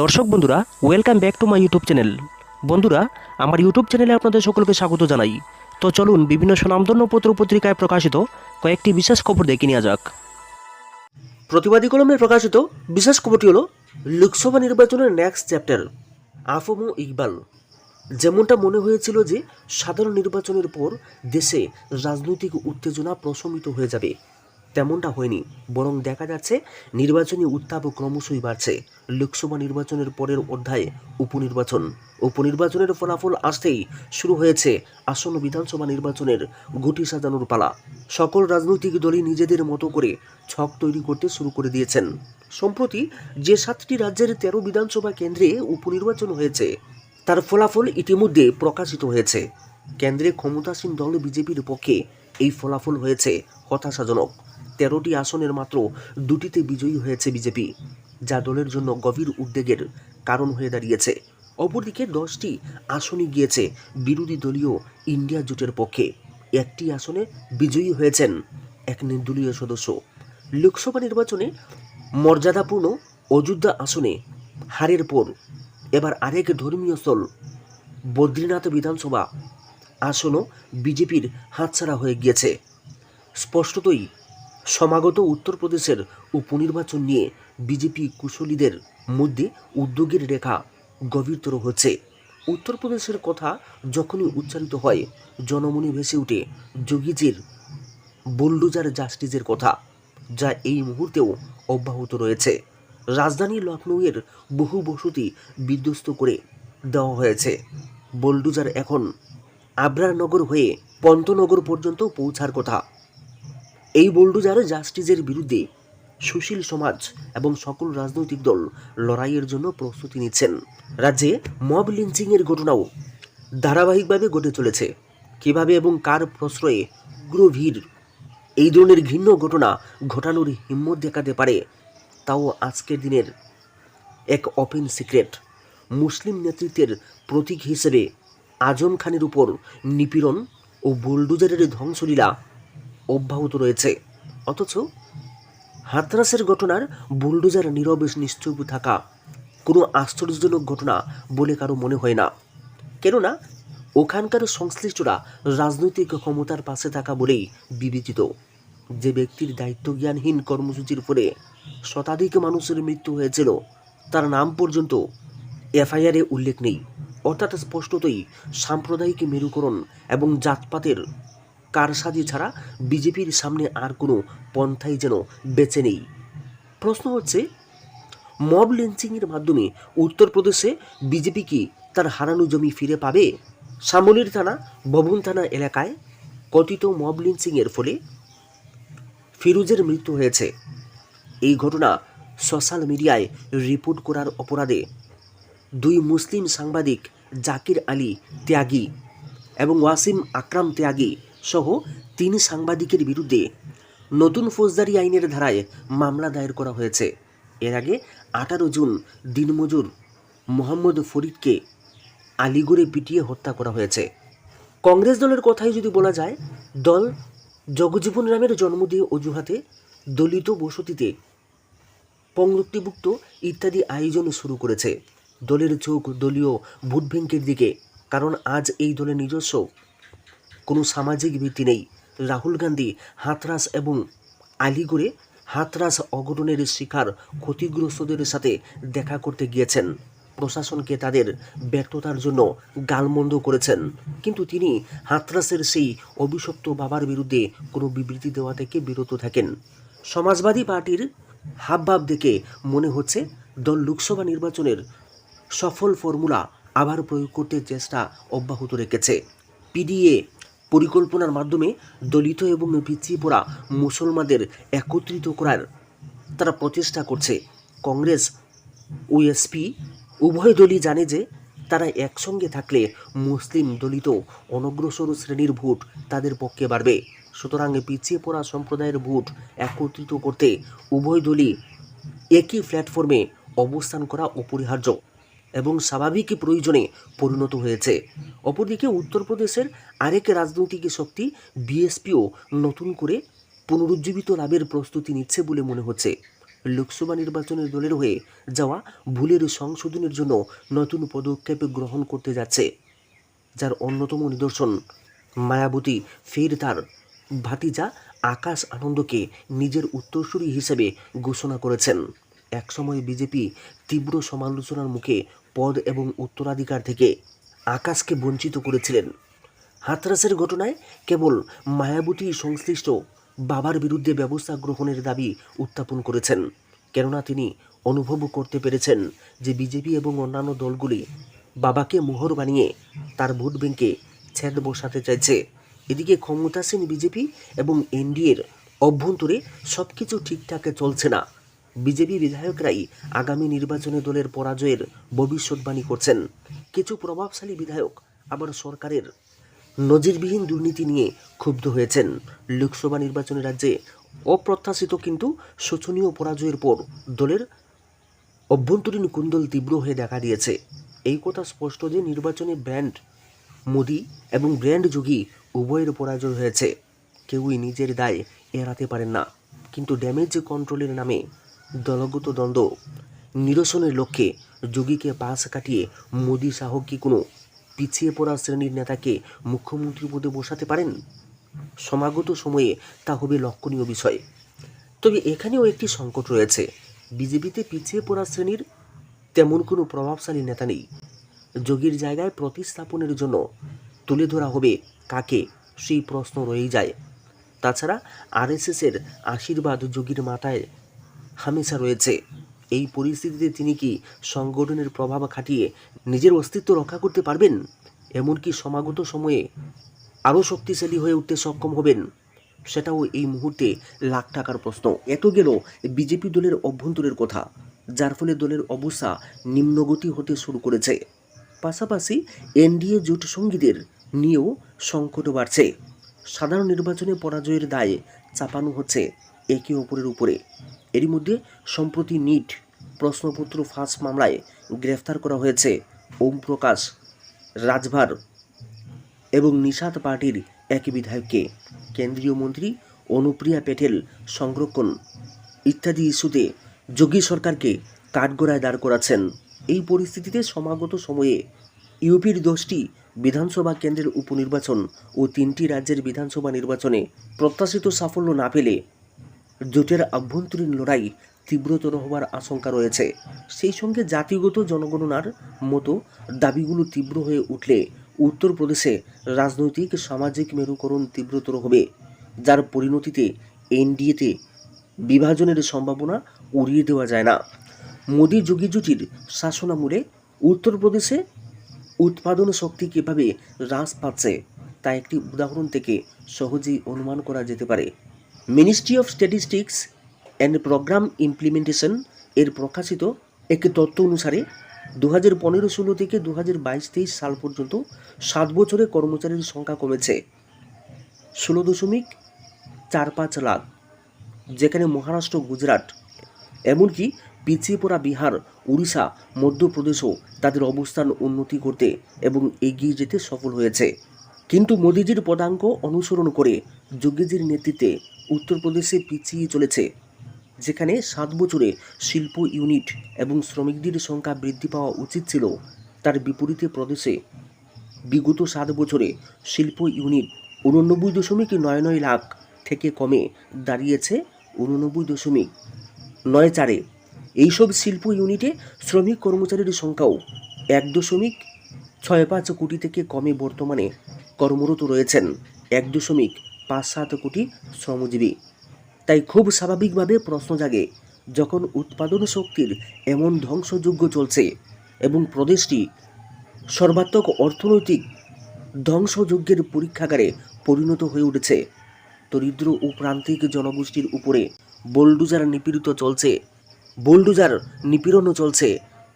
দর্শক বন্ধুরা welcome back to my YouTube channel বন্ধুরা, আমার ইউটিউব চ্যানেলে আপনাদের সকলকে স্বাগত জানাই। তো চলুন বিভিন্ন সুনামধন্য পত্র পত্রিকায় প্রকাশিত কয়েকটি বিশেষ খবর দেখে নেওয়া যাক। প্রতিবাদী কলমে প্রকাশিত বিশেষ খবরটি হলো, লোকসভা নির্বাচনের নেক্সট চ্যাপ্টার আফমু ইকবাল। যেমনটা মনে হয়েছিল যে, সাধারণ নির্বাচনের পর দেশে রাজনৈতিক উত্তেজনা প্রশমিত হয়ে যাবে। তেমনটা হয়নি, বরং দেখা যাচ্ছে নির্বাচনী উত্তাপ ক্রমশই বাড়ছে। লোকসভা নির্বাচনের পরের অধ্যায়ে উপনির্বাচন। উপনির্বাচনের ফলাফল আসতেই শুরু হয়েছে আসন্ন বিধানসভা নির্বাচনের গুটি সাজানোর পালা। সকল রাজনৈতিক দলই নিজেদের মতো করে ছক তৈরি করতে শুরু করে দিয়েছেন। সম্প্রতি যে সাতটি রাজ্যের তেরো বিধানসভা কেন্দ্রে উপনির্বাচন হয়েছে, তার ফলাফল ইতিমধ্যে প্রকাশিত হয়েছে। কেন্দ্রে ক্ষমতাসীন দল বিজেপির পক্ষে এই ফলাফল হয়েছে হতাশাজনক। তেরোটি আসনের মাত্র দুটিতে বিজয়ী হয়েছে বিজেপি, যা দলের জন্য গভীর উদ্বেগের কারণ হয়ে দাঁড়িয়েছে। অপরদিকে দশটি আসনই গিয়েছে বিরোধী দলীয় ইন্ডিয়া জোটের পক্ষে। একটি আসনে বিজয়ী হয়েছেন এক নির্দলীয় সদস্য। লোকসভা নির্বাচনে মর্যাদাপূর্ণ অযোধ্যা আসনে হারের পর এবার আরেক ধর্মীয় স্থল, বদ্রীনাথ বিধানসভা আসনও বিজেপির হাতছাড়া হয়ে গিয়েছে। স্পষ্টতই সমাগত উত্তরপ্রদেশের উপনির্বাচন নিয়ে বিজেপি কুশলীদের মধ্যে উদ্যোগের রেখা গভীরতর হচ্ছে। উত্তরপ্রদেশের কথা যখনই উচ্চারিত হয়, জনমনে ভেসে ওঠে যোগীজির বুলডোজার জাস্টিসের কথা, যা এই মুহূর্তেও অব্যাহত রয়েছে। রাজধানী লখনৌয়ের বহু বসতি বিধ্বস্ত করে দেওয়া হয়েছে। বুলডোজার এখন আবরারনগর হয়ে পন্তনগর পর্যন্ত পৌঁছার কথা। এই বোল্ডোজার জাস্টিসের বিরুদ্ধে সুশীল সমাজ এবং সকল রাজনৈতিক দল লড়াইয়ের জন্য প্রস্তুতি নিচ্ছেন। রাজ্যে মব লিঞ্চিংয়ের ঘটনাও ধারাবাহিকভাবে ঘটে চলেছে। কীভাবে এবং কার প্রশ্রয়ে পুরো ভিড়? এই ধরনের ঘৃণ্য ঘটনা ঘটানোর হিম্মত দেখাতে পারে তাও আজকের দিনের এক ওপেন সিক্রেট। মুসলিম নেতৃত্বের প্রতীক হিসেবে আজম খানের উপর নিপীড়ন ও বুলডোজারের ধ্বংসলীলা অব্যাহত রয়েছে। অথচ হাতরাসের ঘটনার বুলডোজার নীরবে নিশ্চুপ থাকা কোনো আশ্চর্যজনক ঘটনা বলে কারও মনে হয় না। কেননা, ওখানকার সংশ্লিষ্টরা রাজনৈতিক ক্ষমতার পাশে থাকা বলেই বিবেচিত। যে ব্যক্তির দায়িত্বজ্ঞানহীন কর্মসূচির ফলে শতাধিক মানুষের মৃত্যু হয়েছিল, তার নাম পর্যন্ত এফআইআরে উল্লেখ নেই। অর্থাৎ স্পষ্টতই সাম্প্রদায়িক মেরুকরণ এবং জাতপাতের কারসাজি ছাড়া বিজেপির সামনে আর কোনো পন্থাই যেন বেঁচে নেই। প্রশ্ন হচ্ছে, মব লিঞ্চিংয়ের মাধ্যমে উত্তরপ্রদেশে বিজেপি কি তার হারানো জমি ফিরে পাবে? শামলির থানা ভবন থানা এলাকায় কথিত মব লিঞ্চিংয়ের ফলে ফিরোজের মৃত্যু হয়েছে। এই ঘটনা সোশ্যাল মিডিয়ায় রিপোর্ট করার অপরাধে দুই মুসলিম সাংবাদিক জাকির আলী ত্যাগী এবং ওয়াসিম আকরাম ত্যাগী সহ তিন সাংবাদিকের বিরুদ্ধে নতুন ফৌজদারি আইনের ধারায় মামলা দায়ের করা হয়েছে। এর আগে আঠারো জুন দিনমজুর মোহাম্মদ ফরিদকে আলিগড়ে পিটিয়ে হত্যা করা হয়েছে। কংগ্রেস দলের কথাই যদি বলা যায়, দল জগজীবন রামের জন্ম দিয়ে অজুহাতে দলিত বসতিতে পঙ্ক্তিভুক্ত ইত্যাদি আয়োজন শুরু করেছে। দলের চোখ দলীয় ভোট ব্যাংকের দিকে, কারণ আজ এই দলের নিজস্ব কোনো সামাজিক ভিত্তি নেই। রাহুল গান্ধী হাতরাস এবং আলিগড়ে হাতরাস অঘটনের শিকার ক্ষতিগ্রস্তদের সাথে দেখা করতে গিয়েছেন। প্রশাসনকে তাদের ব্যর্থতার জন্য গালমন্দ করেছেন। কিন্তু তিনি হাতরাসের সেই অভিশপ্ত বাবার বিরুদ্ধে কোনো বিবৃতি দেওয়া থেকে বিরত থাকেন। সমাজবাদী পার্টির হাবভাব দেখে মনে হচ্ছে, দল লোকসভা নির্বাচনের সফল ফর্মুলা আবার প্রয়োগ করতে চেষ্টা অব্যাহত রেখেছে। পিডিএ পরিকল্পনার মাধ্যমে দলিত এবং পিছিয়ে পড়া মুসলমানদের একত্রিত করার তারা প্রচেষ্টা করছে। কংগ্রেস ও এসপি উভয় দলই জানে যে তারা একসঙ্গে থাকলে মুসলিম দলিত অনগ্রসর শ্রেণির ভোট তাদের পক্ষে বাড়বে। সুতরাং পিছিয়ে পড়া সম্প্রদায়ের ভোট একত্রিত করতে উভয় দলই একই প্ল্যাটফর্মে অবস্থান করা অপরিহার্য। এবং স্বাভাবিক প্রয়োজনে পরিণত হয়েছে। অপরদিকে উত্তরপ্রদেশের আরেক রাজনৈতিক শক্তি বিএসপিও নতুন করে পুনরুজ্জীবিত লাভের প্রস্তুতি নিচ্ছে বলে মনে হচ্ছে। লোকসভা নির্বাচনের দলের হয়ে যাওয়া ভুলের সংশোধনের জন্য নতুন পদক্ষেপ গ্রহণ করতে যাচ্ছে, যার অন্যতম নিদর্শন। মায়াবতী ফের তার ভাতিজা আকাশ আনন্দকে নিজের উত্তরসূরি হিসেবে ঘোষণা করেছেন। একসময় বিজেপি তীব্র সমালোচনার মুখে পদ এবং উত্তরাধিকার থেকে আকাশকে বঞ্চিত করেছিলেন। হাতরাসের ঘটনায় কেবল মায়াবতী সংশ্লিষ্ট বাবার বিরুদ্ধে ব্যবস্থা গ্রহণের দাবি উত্থাপন করেছেন। কেননা তিনি অনুভব করতে পেরেছেন যে বিজেপি এবং অন্যান্য দলগুলি বাবাকে মোহর বানিয়ে তার ভোট ব্যাংকে ছেদ বসাতে চাইছে। এদিকে ক্ষমতাসীন বিজেপি এবং এনডিএর অভ্যন্তরে সব কিছু ঠিকঠাক চলছে না। বিজেপি বিধায়করাই আগামী নির্বাচনে দলের পরাজয়ের ভবিষ্যৎবাণী করছেন। কিছু প্রভাবশালী বিধায়ক আবার সরকারের নজিরবিহীন দুর্নীতি নিয়ে ক্ষুব্ধ হয়েছেন। লোকসভা নির্বাচনে রাজ্যে অপ্রত্যাশিত কিন্তু শোচনীয় পরাজয়ের পর দলের অভ্যন্তরীণ কুন্দল তীব্র হয়ে দেখা দিয়েছে। এই কথা স্পষ্ট যে নির্বাচনে ব্র্যান্ড মোদি এবং ব্র্যান্ড যোগী উভয়ের পরাজয় হয়েছে। কেউই নিজের দায় এড়াতে পারেন না। কিন্তু ড্যামেজ কন্ট্রোলের নামে দলগত দ্বন্দ্ব। নিরসনের লক্ষ্যে যোগীকে পাশ কাটিয়ে মোদী শাহ কি কোনো পিছিয়ে পড়া শ্রেণির নেতাকে মুখ্যমন্ত্রী পদে বসাতে পারেন? সমাগত সময়ে তা হবে লক্ষণীয় বিষয়। তবে এখানেও একটি সংকট রয়েছে। বিজেপিতে পিছিয়ে পড়া শ্রেণির তেমন কোনো প্রভাবশালী নেতা নেই। যোগীর জায়গায় প্রতিস্থাপনের জন্য তুলে ধরা হবে কাকে সেই প্রশ্ন রয়েই যায়। তাছাড়া আরএসএসের আশীর্বাদ যোগীর মাথায় হামেশা রয়েছে। এই পরিস্থিতিতে তিনি কি সংগঠনের প্রভাব খাটিয়ে নিজের অস্তিত্ব রক্ষা করতে পারবেন? এমনকি সমাগত সময়ে আরও শক্তিশালী হয়ে উঠতে সক্ষম হবেন? সেটাও এই মুহূর্তে লাখ টাকার প্রশ্ন। এত গেল বিজেপি দলের অভ্যন্তরের কথা, যার ফলে দলের অবস্থা নিম্নগতি হতে শুরু করেছে। পাশাপাশি এনডিএ জোট সঙ্গীদের নিয়েও সংকট বাড়ছে। সাধারণ নির্বাচনে পরাজয়ের দায়ে চাপানো হচ্ছে একে অপরের উপরে। এরই মধ্যে, সম্প্রতি নিট প্রশ্নপত্র ফাঁস মামলায় গ্রেফতার করা হয়েছে ওম প্রকাশ, রাজভার এবং নিষাদ পার্টির এক বিধায়ককে। কেন্দ্রীয় মন্ত্রী অনুপ্রিয়া প্যাটেল সংরক্ষণ ইত্যাদি ইস্যুতে যোগী সরকারকে কাঠগড়ায় দাঁড় করাচ্ছেন। এই পরিস্থিতিতে সমাগত সময়ে ইউপির দশটি বিধানসভা কেন্দ্রের উপনির্বাচন ও তিনটি রাজ্যের বিধানসভা নির্বাচনে প্রত্যাশিত সাফল্য না পেলে জোটের আভ্যন্তরীণ লড়াই তীব্রতর হওয়ার আশঙ্কা রয়েছে। সেই সঙ্গে জাতিগত জনগণনার মতো দাবিগুলো তীব্র হয়ে উঠলে উত্তরপ্রদেশে রাজনৈতিক সামাজিক মেরুকরণ তীব্রতর হবে, যার পরিণতিতে এনডিএতে বিভাজনের সম্ভাবনা উড়িয়ে দেওয়া যায় না। মোদী যোগী জুটির শাসনামূলে উত্তরপ্রদেশে উৎপাদন শক্তি কীভাবে হ্রাস পাচ্ছে, তা একটি উদাহরণ থেকে সহজেই অনুমান করা যেতে পারে। Ministry of statistics and programme implementation এর প্রকাশিত একটি তথ্য অনুসারে দু হাজার পনেরো ষোলো থেকে দু হাজার বাইশ তেইশ সাল পর্যন্ত সাত বছরে কর্মচারীর সংখ্যা কমেছে। ষোলো দশমিক চার পাঁচ লাখ, যেখানে মহারাষ্ট্র, গুজরাট, এমনকি পিছিয়ে পড়া বিহার, উড়িষ্যা, মধ্যপ্রদেশও তাদের অবস্থান উন্নতি করতে এবং এগিয়ে যেতে সফল হয়েছে। কিন্তু মোদিজির পদাঙ্ক অনুসরণ করে যোগীজির নেতৃত্বে উত্তরপ্রদেশে পিছিয়ে চলেছে, যেখানে সাত বছরে শিল্প ইউনিট এবং শ্রমিকদের সংখ্যা বৃদ্ধি পাওয়া উচিত ছিল। তার বিপরীতে প্রদেশে বিগত সাত বছরে শিল্প ইউনিট উননব্বই দশমিক নয় নয় লাখ থেকে কমে দাঁড়িয়েছে উননব্বই দশমিক নয় চারে। এইসব শিল্প ইউনিটে শ্রমিক কর্মচারীর সংখ্যাও এক দশমিক ছয় পাঁচ কোটি থেকে কমে বর্তমানে কর্মরত রয়েছেন। এক দশমিক পাঁচ সাত কোটি শ্রমজীবী। তাই খুব স্বাভাবিকভাবে প্রশ্ন জাগে, যখন উৎপাদন শক্তির এমন ধ্বংসযোগ্য চলছে এবং প্রদেশটি সর্বাত্মক অর্থনৈতিক ধ্বংসযজ্ঞের পরীক্ষাগারে পরিণত হয়ে উঠেছে, দরিদ্র ও প্রান্তিক জনগোষ্ঠীর উপরে বোলডুজার নিপীড়িত চলছে, বোলডুজার নিপীড়নও চলছে,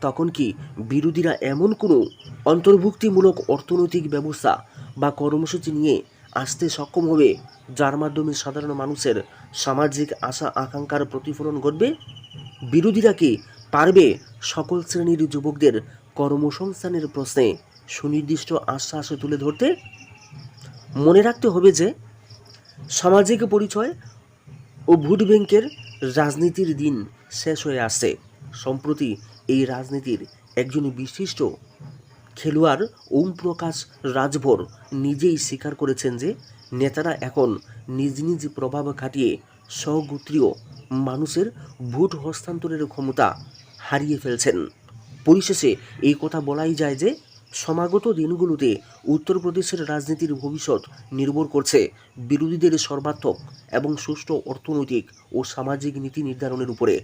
তখন কি বিরোধীরা এমন কোনো অন্তর্ভুক্তিমূলক অর্থনৈতিক ব্যবস্থা বা কর্মসূচি নিয়ে আসতে সক্ষম হবে, যার মাধ্যমে সাধারণ মানুষের সামাজিক আশা আকাঙ্ক্ষার প্রতিফলন ঘটবে। বিরোধীরা কি পারবে সকল শ্রেণির যুবকদের কর্মসংস্থানের প্রশ্নে সুনির্দিষ্ট আশ্বাস তুলে ধরতে? মনে রাখতে হবে যে, সামাজিক পরিচয় ও ভোট ব্যাংকের রাজনীতির দিন শেষ হয়ে আসছে। সম্প্রতি এই রাজনীতির একজন বিশিষ্ট খেলোয়াড় ওম প্রকাশ রাজভর নিজেই স্বীকার করেছেন যে নেতারা এখন নিজ নিজ প্রভাব খাটিয়ে স্বগোত্রীয় মানুষের ভোট হস্তান্তরের ক্ষমতা হারিয়ে ফেলছেন। পরিশেষে এই কথা বলাই যায় যে সমাগত দিনগুলোতে উত্তরপ্রদেশের রাজনীতির ভবিষ্যৎ নির্ভর করছে বিরোধীদের সর্বাত্মক এবং সুষ্ঠু অর্থনৈতিক ও সামাজিক নীতি নির্ধারণের উপরে।